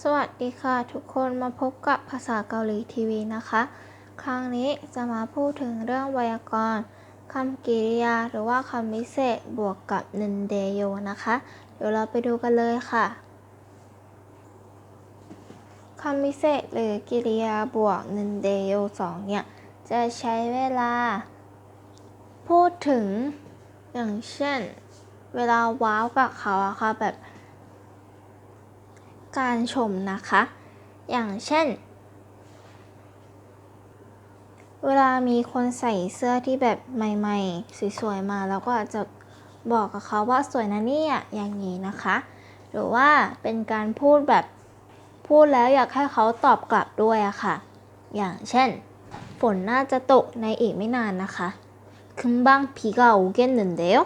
สวัสดีค่ะทุกคนมาพบกับภาษาเกาหลีทีวีนะคะ ครั้งนี้จะมาพูดถึงเรื่องไวยากรณ์คำกริยาหรือว่าคำวิเศษบวกกับนึนเดโยนะคะ เดี๋ยวเราไปดูกันเลยค่ะคำวิเศษหรือกริยาบวกนึนเดโยสองเนี่ย จะใช้เวลา พูดถึงอย่างเช่น เวลาว้าวกับเขาอะค่ะแบบ การชมนะคะ อย่างเช่น เวลามีคนใส่เสื้อที่แบบใหม่ๆ สวยๆ มาเราก็อาจจะบอกกับเขาว่าสวยนะเนี่ยอย่างนี้นะคะ หรือว่าเป็นการพูดแบบพูดแล้วอยากให้เขาตอบกลับด้วยอะค่ะ อย่างเช่น ฝนน่าจะตกในอีกไม่นานนะคะคึมบ้างพีกาเกนหนึ่งเดียว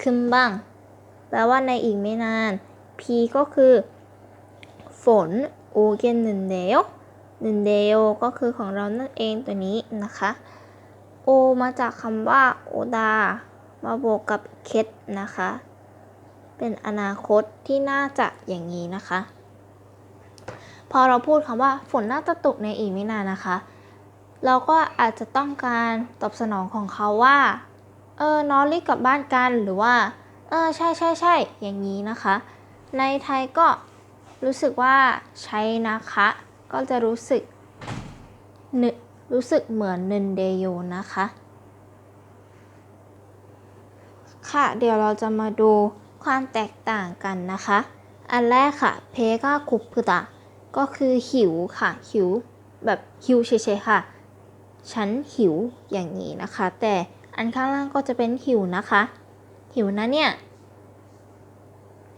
คึมบ้างแปลว่าในอีกไม่นานพีก็คือ ฝนโอเกนหนึ่งเดียวหนึ่งเดียวก็คือของเรานั่นเองตัวนี้นะคะโอมาจากคำว่าโอดามาบวกกับเคสนะคะ เป็นอนาคตที่น่าจะอย่างนี้นะคะ พอเราพูดคำว่าฝนน่าจะตกในอีกไม่นานนะคะ เราก็อาจจะต้องการตอบสนองของเขาว่า เออน้องรีบกลับบ้านกันหรือว่า เออใช่ใช่ใช่อย่างนี้นะคะ ในไทยก็ รู้สึกว่าใช้นะคะ ก็จะรู้สึกนึรู้สึกเหมือนนึนเดโยนะคะ ค่ะ เดี๋ยวเราจะมาดูความแตกต่างกันนะคะ อันแรกค่ะ เพกาคุปตะ ก็คือหิวค่ะ หิว แบบหิวเฉยๆค่ะ ฉันหิวอย่างนี้นะคะ แต่อันข้างล่างก็จะเป็นหิวนะคะ หิวนะเนี่ย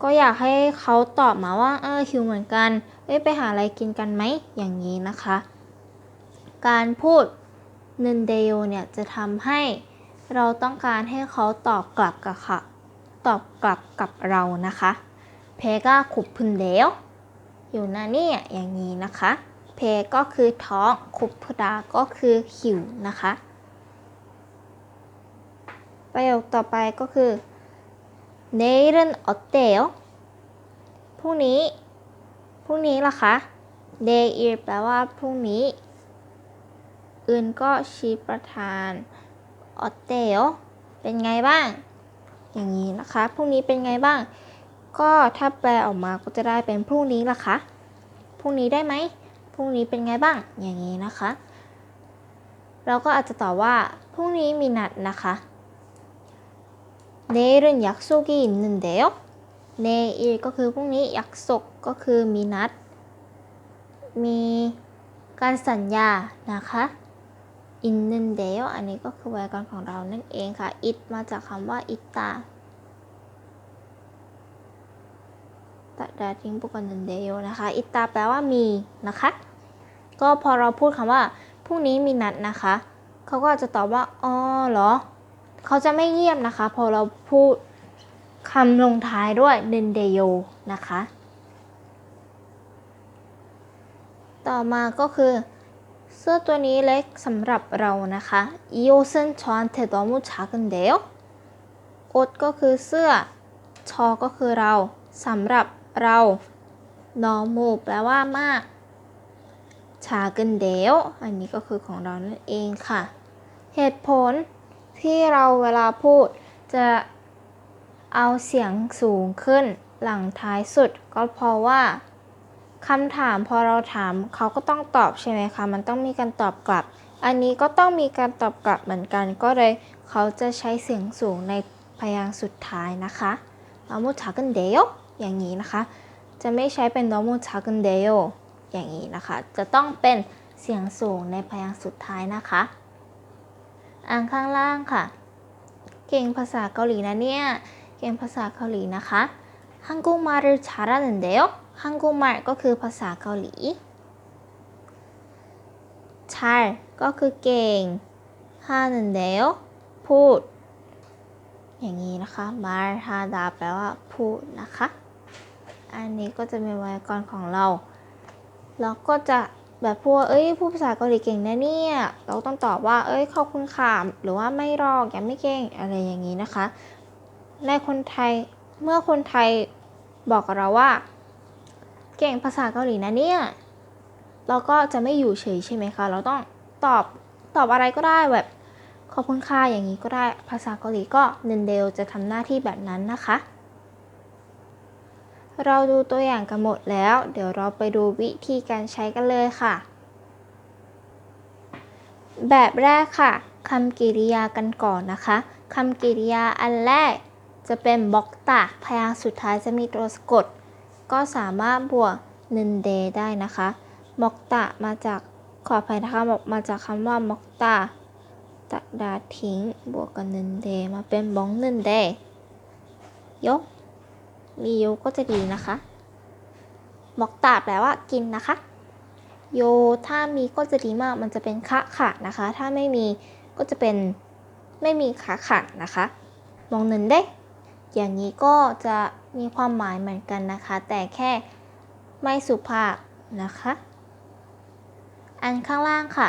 ก็อยากให้เขาตอบมาว่าเออหิวเหมือนกันเอ้ยไปหาอะไรกินกันไหมอย่างนี้นะคะ การพูดนึนเดโยเนี่ยจะทำให้เราต้องการให้เขาตอบกลับกับค่ะตอบกลับกับเรานะคะเพกาขุบพุนเดวอยู่นะเนี่ยอย่างนี้นะคะ เพก็คือท้องขุบพดาก็คือหิวนะคะ ประโยคต่อไปก็คือ 내일은어때요พรุ่งนี้ พรุ่งนี้ล่ะคะเดย์อีแปลว่าพรุ่งนี้ อื่นก็ชีประธานออเตลเป็นไงบ้าง อย่างนี้นะคะ พรุ่งนี้เป็นไงบ้าง ก็ถ้าแปลออกมาก็จะได้เป็นพรุ่งนี้ล่ะคะพรุ่งนี้ได้ไหมพรุ่งนี้เป็นไงบ้าง อย่างนี้นะคะ เราก็อาจจะตอบว่าพรุ่งนี้มีนัดนะคะ 내일은 약속이 있는데요. 내일 ก็คือพรุ่งนี้ 약속 ก็คือมีนัด มีการสัญญานะคะ 있는데요 อันนี้ก็คือไวยากรณ์ของเรานั่นเองค่ะ it มาจากคำว่า ita ตัดดาทิ้งปุกันนึนเดโยนะคะ ita แปลว่ามีนะคะ ก็พอเราพูดคำว่าพรุ่งนี้มีนัดนะคะ เขาก็อาจจะตอบว่า อ๋อเหรอ เขาจะไม่เงียบนะคะ พอเราพูดคำลงท้ายด้วยเนนเดโยนะคะ ต่อมาก็คือเสื้อตัวนี้เล็กสำหรับเรานะคะอีโอเซนชอนเทโอมูชากันเดลอดก็คือเสื้อ ชอก็คือเราสำหรับเรานอมูแปลว่ามาก ชากันเดยอันนี้ก็คือของเรานั่นเองค่ะ เหตุผล ที่เราเวลาพูดจะเอาเสียงสูงขึ้นหลังท้ายสุด ก็เพราะว่าคำถามพอเราถามเขาก็ต้องตอบใช่ไหมคะ มันต้องมีการตอบกลับ อันนี้ก็ต้องมีการตอบกลับเหมือนกัน ก็เลยเขาจะใช้เสียงสูงในพยางค์สุดท้ายนะคะนอมูชากันเดโยอย่างนี้นะคะ จะไม่ใช้เป็นนอมูชากันเดโยอย่างนี้นะคะ จะต้องเป็นเสียงสูงในพยางค์สุดท้ายนะคะ อ่านข้างล่างค่ะ เก่งภาษาเกาหลีนะเนี่ย เก่งภาษาเกาหลีนะคะฮังกูมารึชาระนันเดยฮังกูมาก็คือภาษาเกาหลีชาร์ก็คือเก่งฮานันเดยพูด อย่างนี้นะคะมาฮาดาแปลว่าพูดนะคะ อันนี้ก็จะเป็นไวยากรณ์ของเราแล้วก็จะ แบบพูว่าเอ้ยพูดภาษาเกาหลีเก่งนะเนี่ย เราต้องตอบว่า เอ้ยขอบคุณค่ะหรือว่าไม่รอกยังไม่เก่งอะไรอย่างนี้นะคะ ในคนไทยเมื่อคนไทยบอกกับเราว่า เก่งภาษาเกาหลีนะเนี่ย เราก็จะไม่อยู่เฉยใช่ไหมคะ เราต้องตอบตอบอะไรก็ได้แบบขอบคุณค่ะอย่างนี้ก็ได้ภาษาเกาหลีก็เนนเดลจะทำหน้าที่แบบนั้นนะคะ เราดูตัวอย่างกันหมดแล้ว เดี๋ยวเราไปดูวิธีการใช้กันเลยค่ะ แบบแรกค่ะคำกริยากันก่อนนะคะคำกริยาอันแรกจะเป็นบล็อกตะพยางค์สุดท้ายจะมีตัวสะกด ก็สามารถบวกนึนเดได้นะคะมอกตะมาจากขออภัยนะคะบอกมาจากคำว่ามอกตะตะดาทิ้ง บวกกับนึนเดมาเป็นบ้องนึนเดยก มีโยก็จะดีนะคะมอกตะแปลว่ากินนะคะ โยถ้ามีก็จะดีมากมันจะเป็นคะขะนะคะ ถ้าไม่มีก็จะเป็นไม่มีคะขะนะคะ มองหนึ่งเด้อย่างนี้ก็จะมีความหมายเหมือนกันนะคะ แต่แค่ไม่สุภาพนะคะ อันข้างล่างค่ะ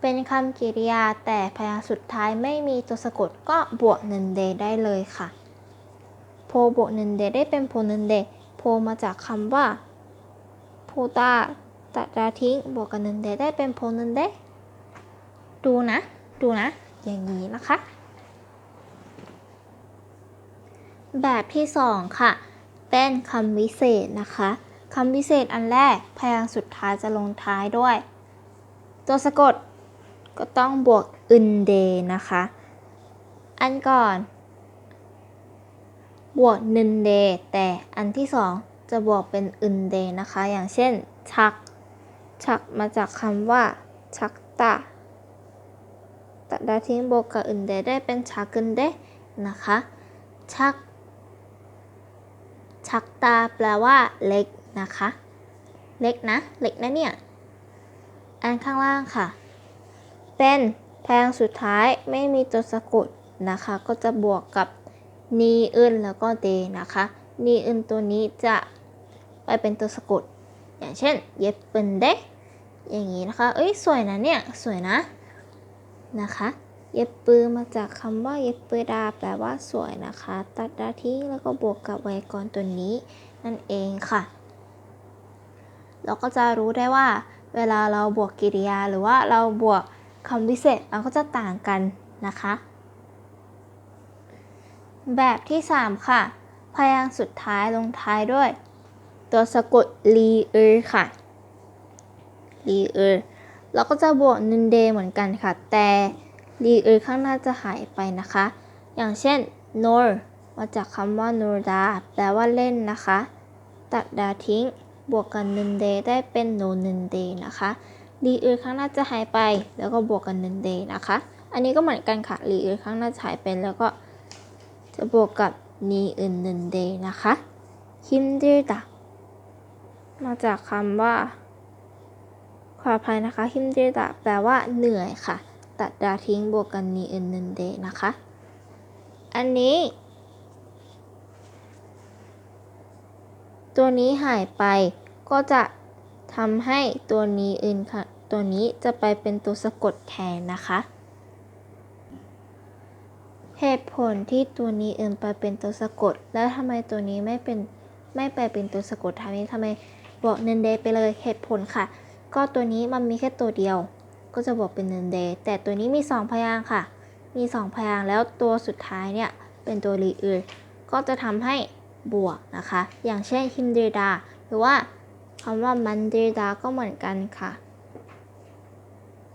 เป็นคำกริยาแต่พยางค์สุดท้ายไม่มีตัวสะกดก็บวกหนึ่งเดได้เลยค่ะ โพบวกหนึ่งเดได้เป็นโพหนึ่งเดโพมาจากคำว่าโพตาตัดดาทิ้งบวกกับหนึ่งเดได้เป็นโพหนึ่งเดดูนะ ดูนะ อย่างนี้นะคะ แบบที่สองค่ะ เป็นคำวิเศษนะคะคำวิเศษอันแรกพยางค์สุดท้ายจะลงท้ายด้วย ตัวสะกดก็ต้องบวกอึนเดนะคะ อันก่อน บวกนึนเดแต่อันที่สองจะบวกเป็นอึนเดนะคะ อย่างเช่น ชัก ชักมาจากคำว่า ชักตะตัดดาทิ้งบวกกับอึนเดได้เป็นชักกึนเดนะคะ ชัก ชักตาแปลว่าเล็กนะคะ เล็กนะ เล็กนะเนี่ย อันข้างล่างค่ะ เป็นแพงสุดท้ายไม่มีตัวสะกดนะคะ ก็จะบวกกับ นีอึนแล้วก็เดนะคะนีอึนตัวนี้จะไปเป็นตัวสะกด อย่างเช่น เย็บเป็นเดอย่างนี้นะคะ เอ้ยสวยนะเนี่ย สวยนะนะคะ เย็บปือมาจากคำว่าเย็บปือดาแปลว่าสวยนะคะ ตัดดาทิ้งแล้วก็บวกกับไวยากรณ์ตัวนี้นั่นเองค่ะ เราก็จะรู้ได้ว่า เวลาเราบวกกริยาหรือว่าเราบวกคำวิเศษมันก็จะต่างกันนะคะ แบบที่ 3 ค่ะ พยางค์สุดท้ายลงท้ายด้วย ตัวสะกดลีเออค่ะลีเออเราก็จะบวกนึนเดเหมือนกันค่ะ แต่ลีเออข้างหน้าจะหายไปนะคะ อย่างเช่น nor มาจากคำว่า norda แปลว่าเล่นนะคะ ตัดดาทิ้ง บวกกันนึนเดได้เป็น no นึนเดนะคะลีเออข้างหน้าจะหายไป แล้วก็บวกกันนึนเดนะคะ อันนี้ก็เหมือนกันค่ะลีเออข้างหน้าจะหายไปแล้วก็ จะบวกกับนีอึนหนึนเดนะคะฮิมดิดะมาจากคำว่าขออภัยนะคะฮิมเดดะแปลว่าเหนื่อยค่ะ ตัดดาทิ้งบวกกันนีเอ็นเนนเดนะคะ อันนี้ ตัวนี้หายไปก็จะทำให้ตัวนี้อื่นค่ะ ตัวนี้จะไปเป็นตัวสะกดแทนนะคะ เหตุผลที่ตัวนี้เอื่นไปเป็นตัวสะกด แล้วทำไมตัวนี้ไม่เป็นไม่ไปเป็นตัวสะกดทำไมทำไมบอกเนนเดไปเลยเหตุผลค่ะ ก็ตัวนี้มันมีแค่ตัวเดียว ก็จะบอกเป็นเนนเดแต่ตัวนี้มี 2 พยางค์ค่ะ มี 2 พยางค์แล้วตัวสุดท้ายเนี่ยเป็นตัวรีเออร์ก็จะทำให้บวกนะคะ อย่างเช่นฮิมเดดาหรือว่าคำว่ามันเดดาก็เหมือนกันค่ะ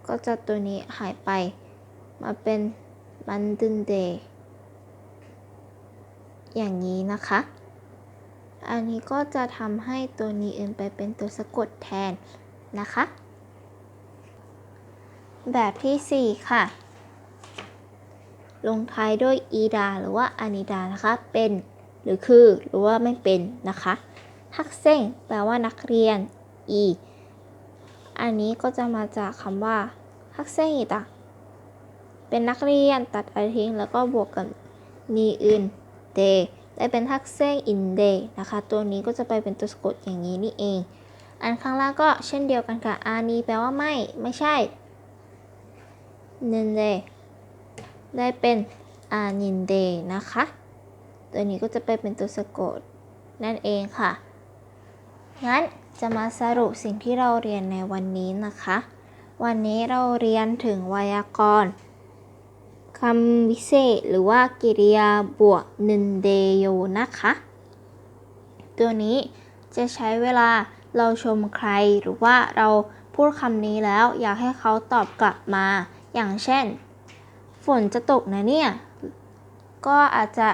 ก็จะตัวนี้หายไปมาเป็น มันดึนเดอย่างนี้นะคะ อันนี้ก็จะทำให้ตัวนี้อื่นไปเป็นตัวสะกดแทนนะคะ แบบที่ 4 ค่ะ ลงท้ายด้วยอีดาหรือว่าอานิดานะคะ เป็นหรือคือหรือว่าไม่เป็นนะคะฮักเซ้งแปลว่านักเรียนอีอันนี้ก็จะมาจากคำว่าฮักเซ้งอีตะ เป็นนักเรียนตัดอะไรทิ้งแล้วก็บวกกับนีอื่นเดได้เป็นฮักเซ้งอินเดนะคะ ตัวนี้ก็จะไปเป็นตัวสะกดอย่างนี้นี่เอง อันข้างล่างก็เช่นเดียวกันค่ะอานีแปลว่าไม่ ไม่ใช่นินเดได้เป็นอานินเดนะคะ ตัวนี้ก็จะไปเป็นตัวสะกดนั่นเองค่ะ งั้นจะมาสรุปสิ่งที่เราเรียนในวันนี้นะคะ วันนี้เราเรียนถึงไวยากรณ์ คำวิเศษหรือว่ากริยาบวกนึนเดโยนะคะ ตัวนี้จะใช้เวลาเราชมใครหรือว่าเราพูดคำนี้แล้วอยากให้เขาตอบกลับมา อย่างเช่น ฝนจะตกนะเนี่ย ก็อาจจะ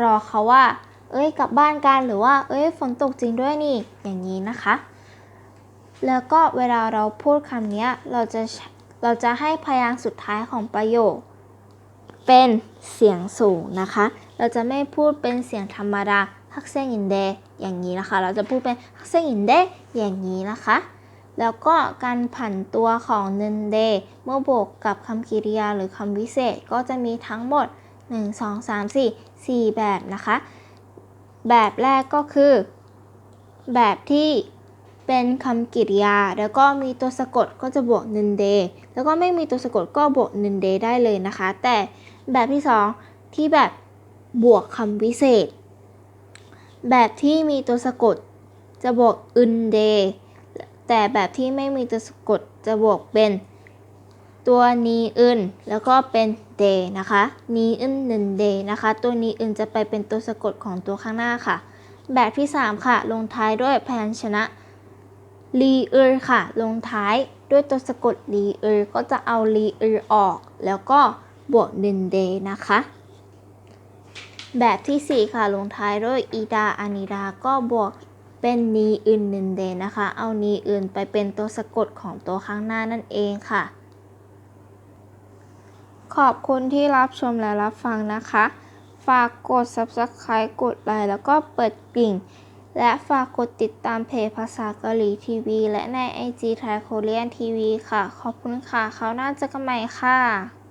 รอเขาว่า เอ้ยกลับบ้านกันหรือว่า เอ้ยฝนตกจริงด้วยนี่ อย่างนี้นะคะ แล้วก็เวลาเราพูดคำนี้เราจะเราจะให้พยางค์สุดท้ายของประโยค เป็นเสียงสูงนะคะ เราจะไม่พูดเป็นเสียงธรรมดาฮักเซงอินเดอย่างนี้นะคะ เราจะพูดเป็นฮักเซงอินเดอย่างนี้นะคะ แล้วก็การผันตัวของเนึนเดเมื่อบวกกับคำกริยาหรือคำวิเศษก็จะมีทั้งหมด 1 2 3 4 4 แบบนะคะ แบบแรกก็คือ แบบที่ เป็นคำกริยา แล้วก็มีตัวสะกดก็จะบวกนึนเดแล้วก็ไม่มีตัวสะกดก็บวกนึนเดได้เลยนะคะ แต่แบบที่ 2 ที่แบบบวกคำวิเศษ แบบที่มีตัวสะกดจะบวกอึนเดแต่แบบที่ไม่มีตัวสะกดจะบวกเป็นตัวนีอึนแล้วก็เป็นเดนะคะนีอึนหนึนเดนะคะ ตัวนีอึนจะไปเป็นตัวสะกดของตัวข้างหน้าค่ะ แบบที่ 3 ค่ะ ลงท้ายด้วยพยัญชนะ ลีเออค่ะ ลงท้ายด้วยตัวสะกดลีเออก็จะเอาลีเออออก แล้วก็บวกนึนเดนะคะ แบบที่ 4 ค่ะ ลงท้ายด้วยอีดาอานิดาก็บวกเป็นนีอื่นนึนเดนะคะ เอานีอื่นไปเป็นตัวสะกดของตัวข้างหน้านั่นเองค่ะ ขอบคุณที่รับชมและรับฟังนะคะ ฝากกด subscribe กดไลค์แล้วก็เปิดกริ่ง และฝากกดติดตามเพจภาษาเกาหลีทีวี และในไอจีไทยโคเรียนทีวีค่ะ ขอบคุณค่ะ เขาวหน่าเจะกันใหม่ค่ะ